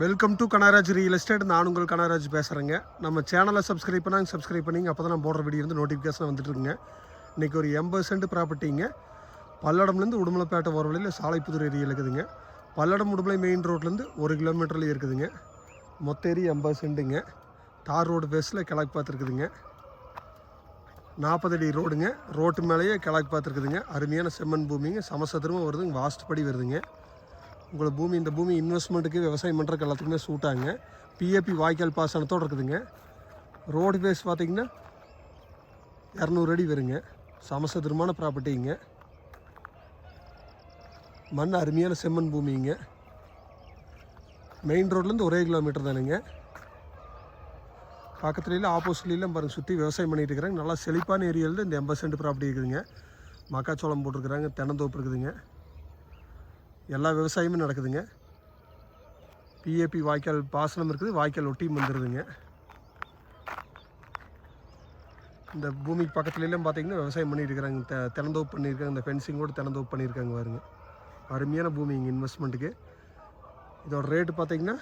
Welcome to Kanaraj real estate நான் உங்கள் கனராஜ் பேசுகிறேங்க நம்ம சேனலை சப்ஸ்கிரைப் பண்ணாங்க சப்ஸ்கிரைப் பண்ணிங்க அப்போ தான் நான் போடுற வீடியோ வந்து நோட்டிஃபிகேஷன் வந்துட்டுருங்க இன்றைக்கி ஒரு எண்பது சென்ட் ப்ராப்பர்ட்டிங்க பல்லடம்லேருந்து உடுமலைப்பேட்டை வர வழியில் சாலைப்புதூர் ஏரியா இருக்குதுங்க. பல்லடம் உடுமலை மெயின் ரோட்லேருந்து ஒரு கிலோமீட்டர்லேயே இருக்குதுங்க. மொத்த ஏரி எண்பது சென்ட்டுங்க தார் ரோடு பேஸில் கிழக்கு பார்த்துருக்குதுங்க நாற்பது அடி ரோடுங்க ரோட்டு மேலேயே கிழக்கு பார்த்துருக்குதுங்க அருமையான செம்மண் பூமிங்க. சமசத்திரமும் வருதுங்க. வாஸ்ட் படி வருதுங்க. உங்களை பூமி இந்த பூமி இன்வெஸ்ட்மெண்ட்டுக்கு விவசாயம் பண்ணுறதுக்கு எல்லாத்துக்குமே சூட்டாங்க பிஏபி வாய்க்கால் பாசனத்தோடு இருக்குதுங்க. ரோடு பேஸ் பார்த்திங்கன்னா இரநூறு அடி வருங்க. சமசதுரமான ப்ராப்பர்ட்டிங்க மண் அருமையான செம்மண் பூமிங்க. மெயின் ரோட்லேருந்து ஒரே கிலோமீட்டர் தானுங்க. பக்கத்துலேயும் ஆப்போசிட்லாம் பாருங்கள் சுற்றி விவசாயம் பண்ணிட்டு இருக்கிறாங்க. நல்லா செழிப்பான ஏரியாவில் இந்த எண்பது சென்ட் ப்ராப்பர்ட்டி இருக்குதுங்க. மக்காச்சோளம் போட்டிருக்கிறாங்க தென்னந்தோப்பு இருக்குதுங்க. எல்லா விவசாயமும் நடக்குதுங்க. பிஏபி வாய்க்கால் பாசனம் இருக்குது. வாய்க்கால் ஒட்டியும் வந்துடுதுங்க இந்த பூமிக்கு பக்கத்துலலாம் பார்த்தீங்கன்னா விவசாயம் பண்ணியிருக்கிறாங்க த திறந்தோப்பு பண்ணியிருக்காங்க இந்த ஃபென்சிங்கோடு திறந்தோப்பு பண்ணியிருக்காங்க பாருங்க. அருமையான பூமி இங்கே இன்வெஸ்ட்மெண்ட்டுக்கு இதோட ரேட்டு பார்த்தீங்கன்னா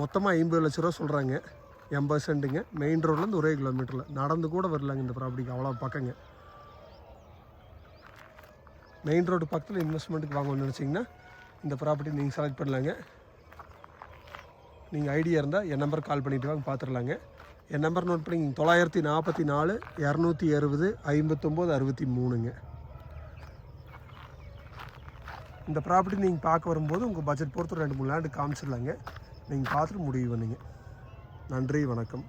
மொத்தமாக ஐம்பது லட்ச ரூபா சொல்கிறாங்க எண்பது சென்ட்டுங்க. மெயின் ரோட்லேருந்து ஒரே கிலோமீட்டரில் நடந்து கூட வரலாங்க இந்த ப்ராப்பர்ட்டிக்கு அவ்வளோ பக்கங்க. மெயின் ரோடு பக்கத்தில் இன்வெஸ்ட்மெண்ட்டுக்கு வாங்கணும்னு நினச்சிங்கன்னா இந்த ப்ராப்பர்ட்டி நீங்கள் செலக்ட் பண்ணலாங்க. நீங்கள் ஐடியா இருந்தால் என் நம்பர் கால் பண்ணிவிட்டு வாங்க பார்த்துடலாங்க என் நம்பர் நோட் பண்ணி தொள்ளாயிரத்தி நாற்பத்தி நாலு இரநூத்தி அறுபது ஐம்பத்தொம்போது அறுபத்தி மூணுங்க. இந்த ப்ராப்பர்ட்டி நீங்கள் பார்க்க வரும்போது உங்கள் பட்ஜெட் பொறுத்து ரெண்டு மூணு லேண்டு காமிச்சிடலாங்க நீங்கள் பார்த்துட்டு முடிவு பண்ணுங்க. நன்றி வணக்கம்.